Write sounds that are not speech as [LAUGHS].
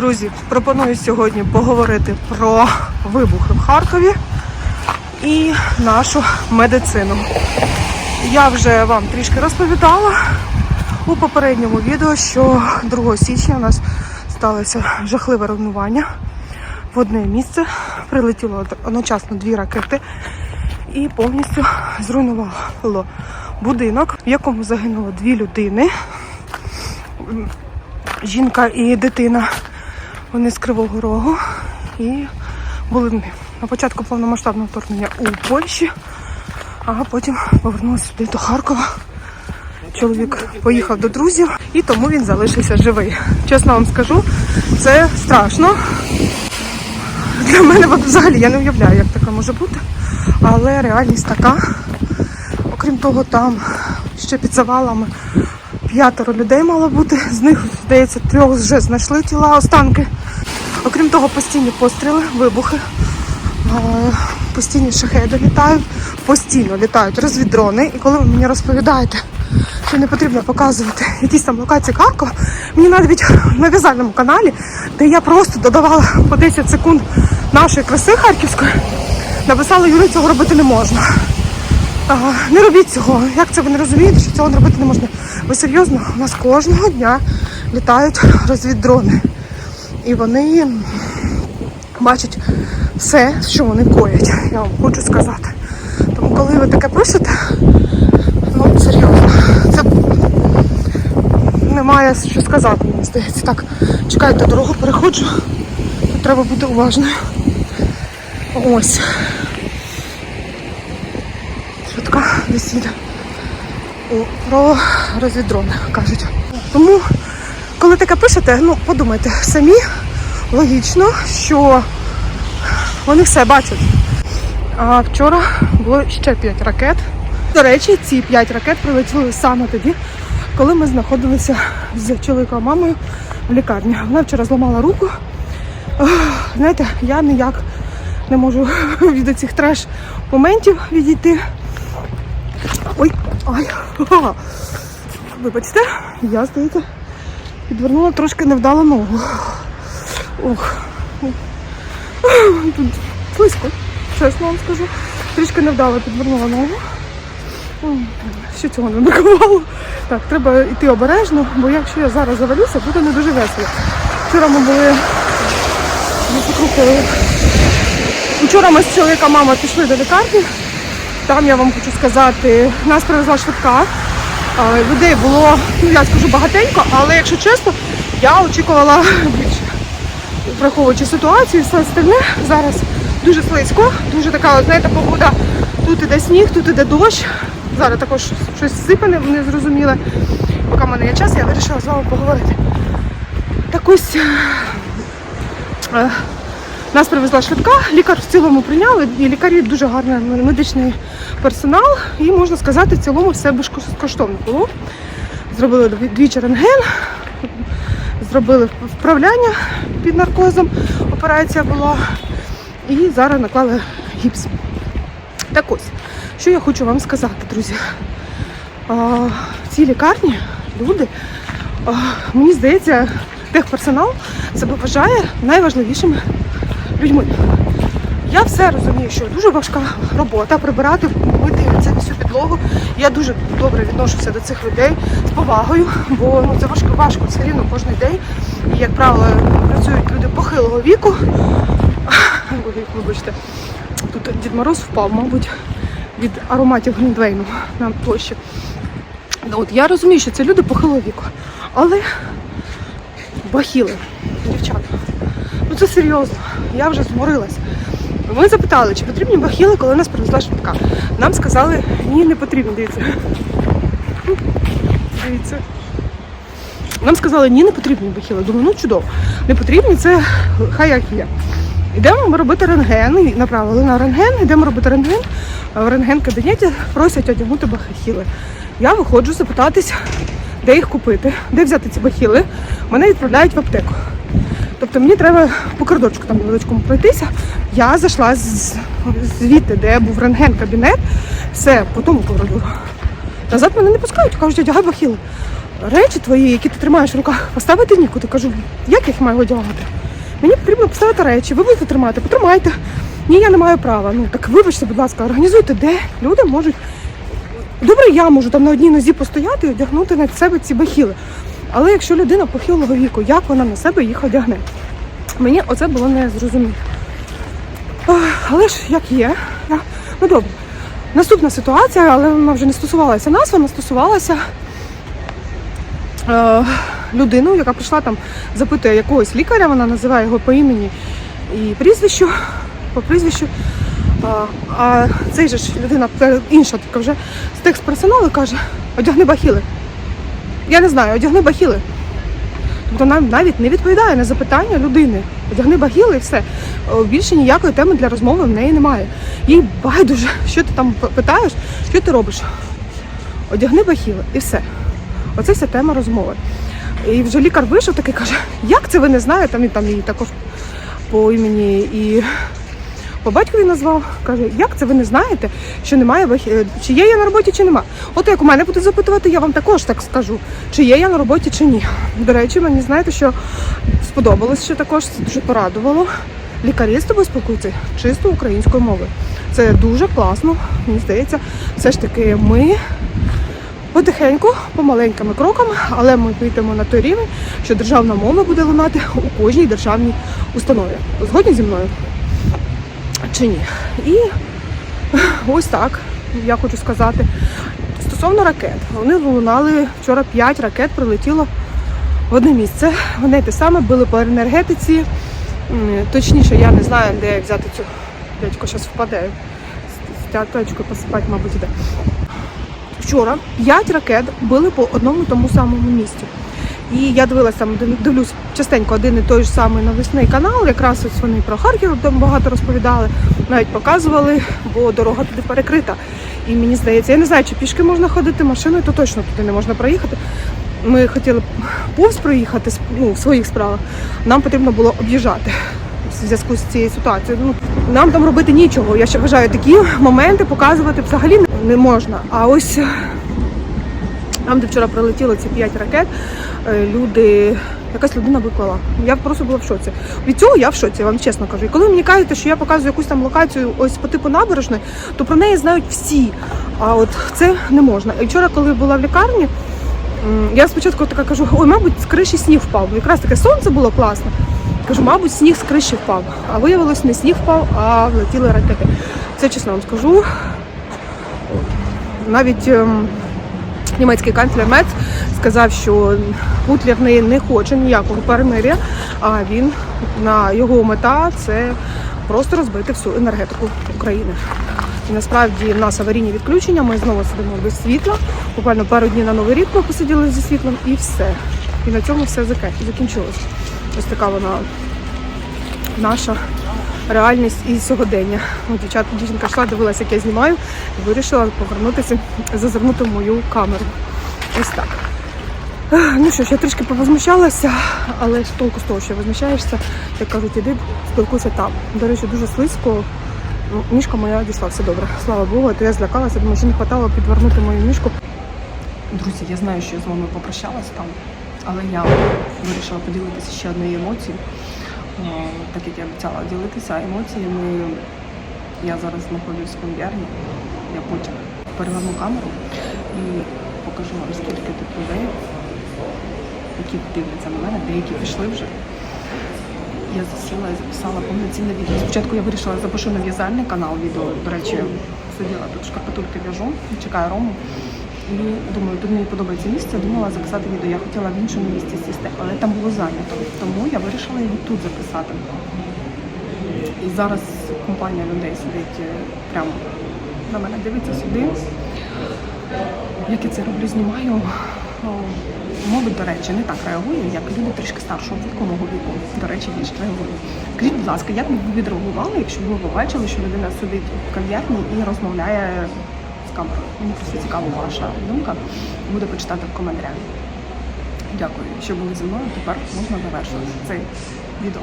Друзі, пропоную сьогодні поговорити про вибухи в Харкові і нашу медицину. Я вже вам трішки розповідала у попередньому відео, що 2 січня у нас сталося жахливе руйнування. В одне місце прилетіло одночасно дві ракети і повністю зруйнувало будинок, в якому загинуло дві людини. Жінка і дитина. Вони з Кривого Рогу і були на початку повномасштабного вторгнення у Польщі, а потім повернулися сюди до Харкова. Чоловік поїхав до друзів і тому він залишився живий. Чесно вам скажу, це страшно. Для мене взагалі я не уявляю, як таке може бути. Але реальність така. Окрім того, там ще під завалами п'ятеро людей мало бути. З них, здається, трьох вже знайшли тіла, останки. Окрім того, постійні постріли, вибухи, е, постійні шахеди літають, постійно літають розвідрони. І коли ви мені розповідаєте, що не потрібно показувати якісь там локації Харкова, мені навіть на в'язальному каналі, де я просто додавала по 10 секунд нашої краси харківської, написала Юрій, цього робити не можна. Не робіть цього. Як це ви не розумієте, що цього робити не можна? Ви серйозно? У нас кожного дня літають розвіддрони. І вони бачать все, що вони коять. Я вам хочу сказати. Тому коли ви таке пишете, ну серйозно, це немає що сказати, мені здається. Так, чекайте, дорогу переходжу. Треба бути уважною. Ось. Швидка. О, Про розвіддрони кажуть. Тому, коли таке пишете, ну подумайте самі логічно, що вони все бачать. А вчора було ще 5 ракет. До речі, ці 5 ракет прилетіли саме тоді, коли ми знаходилися з чоловіком мамою в лікарні. Вона вчора зламала руку. Знаєте, я ніяк не можу [LAUGHS] від цих треш моментів відійти. Ой, ай, [LAUGHS] вибачте, я, здається, підвернула трошки невдало ногу. Ох, тут слизько, чесно вам скажу. Трішки невдало підвернула ногу. Ще цього не бракувало. Так, треба йти обережно, бо якщо я зараз завалюся, буде не дуже весело. Вчора ми були. Вчора ми з чоловіком мама пішли до лікарні. Там я вам хочу сказати, нас привезла швидка. А, Людей було, ну я скажу багатенько, але якщо чесно, я очікувала більше. Враховуючи ситуацію, все остальне зараз дуже слизько, дуже така, знаєте, погода. Тут іде сніг, тут іде дощ. Зараз також щось сипане, не зрозуміле. Поки в мене є час, я вирішила з вами поговорити. Так ось е, нас привезла швидка, лікар в цілому прийняли, і лікарі дуже гарний медичний персонал, і можна сказати, в цілому все безкоштовно було. Зробили двічі рентген, зробили вправляння під наркозом, операція була, і зараз наклали гіпс. Так ось, що я хочу вам сказати, друзі. В цій лікарні люди, мені здається, техперсонал себе вважає найважливішими людьми. Я все розумію, що дуже важка робота прибирати, мити це всю підлогу. Я дуже добре відношуся до цих людей з повагою, бо ну це важко, важко все рівно кожен день. І, як правило, працюють люди похилого віку. Вибачте, тут Дід Мороз впав, мабуть, від ароматів Гліндвейну на площі. Ну, От я розумію, що це люди похилого віку, але бахіли, дівчата. Ну це серйозно. Я вже зморилась. Ми запитали, чи потрібні бахіли, коли нас привезла швидка. Нам сказали, ні, не потрібно. Дивіться. Дивіться. Нам сказали, ні, не потрібні бахіли. Думаю, ну чудово. Не потрібні, це хай як є. Йдемо ми робити рентген, направили на рентген, йдемо робити рентген. В рентген-кабінеті просять одягнути бахіли. Я виходжу запитатись, де їх купити, де взяти ці бахіли. Мене відправляють в аптеку. Тобто мені треба по коридорчику там невеличкому пройтися. Я зайшла з- звідти, де був рентген-кабінет, все, по тому коридору. Назад мене не пускають, кажуть, одягай бахіли. речі твої, які ти тримаєш в руках, поставити нікуди. Кажу, як їх маю одягати? Мені потрібно поставити речі, ви будете тримати, потримайте. Ні, я не маю права. Ну так вибачте, будь ласка, організуйте, де люди можуть. Добре, я можу там на одній нозі постояти і одягнути на себе ці бахіли. Але якщо людина похилого віку, як вона на себе їх одягне? Мені оце було не зрозуміло. Але ж як є. Ну добре. Наступна ситуація, але вона вже не стосувалася нас, вона стосувалася е, людину, яка прийшла там, запитує якогось лікаря, вона називає його по імені і прізвищу, по прізвищу. А, а цей же ж людина, е, інша така вже з текст-персоналу каже, одягни бахіли. Я не знаю, одягни бахіли. Тобто нам навіть не відповідає на запитання людини. Одягни багіли і все. Більше ніякої теми для розмови в неї немає. Їй байдуже, що ти там питаєш, що ти робиш. Одягни бахіли і все. Оце вся тема розмови. І вже лікар вийшов такий каже, як це ви не знаєте, там, і там її також по імені і по батькові назвав, каже, як це ви не знаєте, що немає е, чи є я на роботі, чи нема. От як у мене будуть запитувати, я вам також так скажу, чи є я на роботі, чи ні. До речі, мені знаєте, що сподобалось, що також це дуже порадувало. Лікарі з тобою спілкуються чисто українською мовою. Це дуже класно, мені здається, все ж таки ми потихеньку, помаленькими кроками, але ми підемо на той рівень, що державна мова буде лунати у кожній державній установі. Згодні зі мною? Чи ні. І ось так я хочу сказати. Стосовно ракет, вони лунали вчора 5 ракет прилетіло в одне місце. Вони те саме били по енергетиці. Точніше, я не знаю, де взяти цю дядько зараз впаде. З тяточкою посипати, мабуть, іде. Вчора 5 ракет били по одному тому самому місці. І я дивилася дивлюсь частенько один і той ж самий навісний канал. Якраз ось вони про Харків там багато розповідали, навіть показували, бо дорога туди перекрита. І мені здається, я не знаю, чи пішки можна ходити машиною, то точно туди не можна проїхати. Ми хотіли повз проїхати ну, в своїх справах. Нам потрібно було об'їжджати в зв'язку з цією ситуацією. Ну, нам там робити нічого. Я ще вважаю, такі моменти показувати взагалі не можна. А ось там, де вчора прилетіло ці 5 ракет, е, люди, якась людина виклала. Я просто була в шоці. Від цього я в шоці, я вам чесно кажу. І коли мені кажете, що я показую якусь там локацію ось по типу набережної, то про неї знають всі. А от це не можна. І вчора, коли була в лікарні, я спочатку така кажу, ой, мабуть, з криші сніг впав. Якраз таке сонце було класне. Кажу, мабуть, сніг з криші впав. А виявилось, не сніг впав, а влетіли ракети. Це чесно вам скажу. Навіть ем, німецький канцлер Мец сказав, що Путлер не, не хоче ніякого перемир'я, а він на його мета це просто розбити всю енергетику України. І насправді в нас аварійні відключення, ми знову сидимо без світла. Буквально пару днів на новий рік ми посиділи зі світлом і все. І на цьому все закінчилось. Ось така вона наша реальність і сьогодення. Ну, дівчат, дівчинка йшла, дивилася, як я знімаю, і вирішила повернутися, зазирнути в мою камеру. Ось так. Ну що ж, я трішки повозмущалася, але ж толку з того, що возмущаєшся, як кажуть, іди спілкуйся там. До речі, дуже слизько. Ну, Мішка моя дійшла, все добре. Слава Богу, то я злякалася, думаю, що не вистачало підвернути мою мішку. Друзі, я знаю, що я з вами попрощалась там, але я вирішила поділитися ще однією емоцією. Е, Так як я обіцяла ділитися емоціями, я зараз знаходжусь в кав'ярні, я потім переверну камеру і покажу вам, скільки тут людей, які дивляться на мене, деякі пішли вже. Я засіла і записала повноцінне відео. Спочатку я вирішила запишу на в'язальний канал відео. До речі, сиділа тут шкарпетульки в'яжу, чекаю Рому. І думаю, тут мені подобається місце, думала записати відео. Я хотіла в іншому місці сісти, але там було зайнято. Тому я вирішила його тут записати. І зараз компанія людей сидить е, прямо на мене, дивиться сюди. Як я це роблю, знімаю. О, Мабуть, до речі, не так реагую, як люди трішки старшого віку, мого віку, до речі, більш реагують. Скажіть, будь ласка, як би ви відреагували, якщо б ви побачили, що людина сидить в кав'ярні і розмовляє з? Мені просто цікава ваша думка. Буде почитати в коментарях. Дякую, що були зі мною. Тепер можна завершувати цей відео.